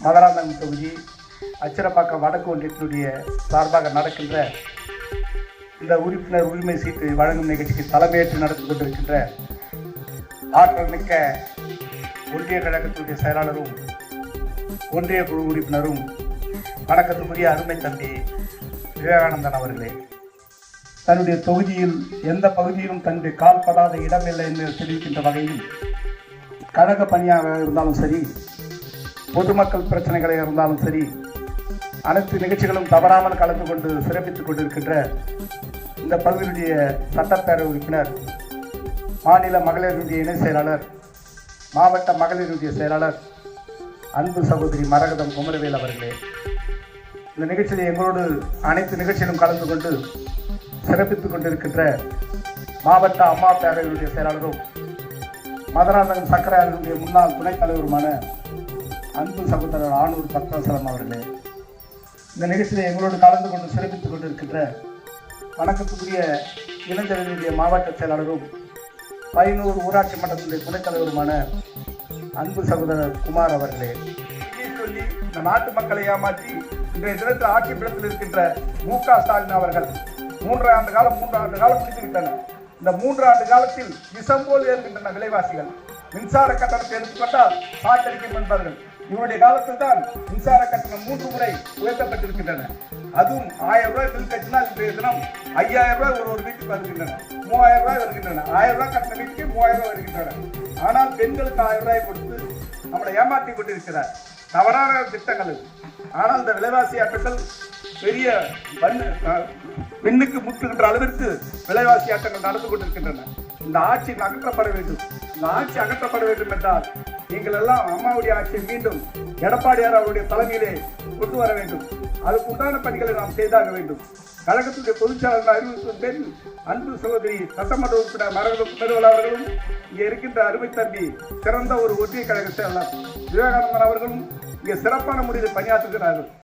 மதுராந்தகம் தொகுதி அச்சிரப்பாக்கம் வடக்கு ஒன்றியத்தினுடைய சார்பாக நடக்கின்ற இந்த உறுப்பினர் உரிமை சீட்டு வழங்கும் நிகழ்ச்சிக்கு தலைமையேற்று நடந்து கொண்டிருக்கின்ற ஆற்றல் மிக்க ஒன்றிய கழகத்தினுடைய செயலாளரும் ஒன்றிய குழு உறுப்பினரும் வணக்கத்துக்குரிய அருமை தம்பி விவேகானந்தன் அவர்களே. தன்னுடைய தொகுதியில் எந்த பகுதியிலும் தன்னுடைய கால்படாத இடமில்லை என்று தெரிவிக்கின்ற வகையில் கழக பணியாக இருந்தாலும் சரி பொதுமக்கள் பிரச்சனைகளை இருந்தாலும் சரி அனைத்து நிகழ்ச்சிகளும் தவறாமல் கலந்து கொண்டு சிறப்பித்துக் கொண்டிருக்கின்ற இந்த பகுதியினுடைய சட்டப்பேரவை உறுப்பினர் மாநில மகளிருடைய இணை செயலாளர் மாவட்ட மகளிருடைய செயலாளர் அன்பு சகோதரி மரகதம் குமரவேல் அவர்களே. இந்த நிகழ்ச்சியில் எங்களோடு அனைத்து நிகழ்ச்சியிலும் கலந்து கொண்டு சிறப்பித்துக் கொண்டிருக்கின்ற மாவட்ட அம்மா பேரவையுடைய செயலாளரும் மதுராந்தகம் சக்கரையாளருடைய முன்னாள் துணைத் தலைவருமான அன்பு சகோதரர் ஆனூர் பத்மசலம் அவர்களே இந்த நிகழ்ச்சியில் எங்களோடு கலந்து கொண்டு சிறப்பித்துக் கொண்டிருக்கின்ற வணக்கத்துக்குரிய இளைஞர்களுடைய மாவட்ட செயலாளரும் பதினோரு ஊராட்சி மன்றத்தினுடைய துணைத் தலைவருமான அன்பு சகோதரர் குமார் அவர்களே. சொல்லி இந்த நாட்டு மக்களை ஏமாற்றி இன்றைய தினத்தில் ஆட்சி பிடத்தில் இருக்கின்ற மு க ஸ்டாலின் அவர்கள் மூன்று ஆண்டு காலம் மூன்று ஆண்டு காலம் முடித்து இந்த மூன்று ஆண்டு காலத்தில் விஷம் போல் ஏறுகின்றன விலைவாசிகள். மின்சார கட்டணத்தை எடுத்துக்கொண்டால் சாக்கடிக்கும் என்பார்கள். இவருடைய காலத்தில் தான் மின்சார கட்டணம் மூன்று முறை உயர்த்தப்பட்டிருக்கின்றன. அதுவும் ஆயிரம் ரூபாய் பில் கட்டினால் இன்றைய தினம் ஐயாயிரம் ரூபாய் ஒரு ஒரு வீட்டுக்கு வருகின்றன. மூவாயிரம் ரூபாய் வருகின்றன. ஆயிரம் ரூபாய் கட்டின வீட்டுக்கு மூவாயிரம் ரூபாய் வருகின்றன. ஆனால் பெண்களுக்கு ஆயிரம் ரூபாய் கொடுத்து நம்மளை ஏமாற்றி கொண்டிருக்கிறார். தவறான திட்டங்கள். ஆனால் இந்த விலைவாசி ஆட்டங்கள் பெரிய பெண்ணுக்கு முட்டுகின்ற அளவிற்கு விலைவாசி ஆட்டங்கள் நடந்து கொண்டிருக்கின்றன. இந்த ஆட்சி அகற்றப்பட வேண்டும். இந்த ஆட்சி அகற்றப்பட வேண்டும் என்றால் நீங்கள் எல்லாம் அம்மாவுடைய ஆட்சியை மீண்டும் எடப்பாடியார் அவருடைய தலைமையிலே கொண்டு வர வேண்டும். அதுக்கு உண்டான பணிகளை நாம் செய்தாக வேண்டும். கழகத்துடைய பொதுச்செயலாளர் அறிவிப்பின் பேரில் அன்பு சகோதரி சட்டமன்ற உறுப்பினர் மரகதம் பெருவல் அவர்களும் இங்கே இருக்கின்ற அருமை தம்பி சிறந்த ஒரு ஒற்றிய கழக செயலாளர் விவேகானந்தன் அவர்களும் இங்கே சிறப்பான முறையில் பணியாற்றுகிறார்கள்.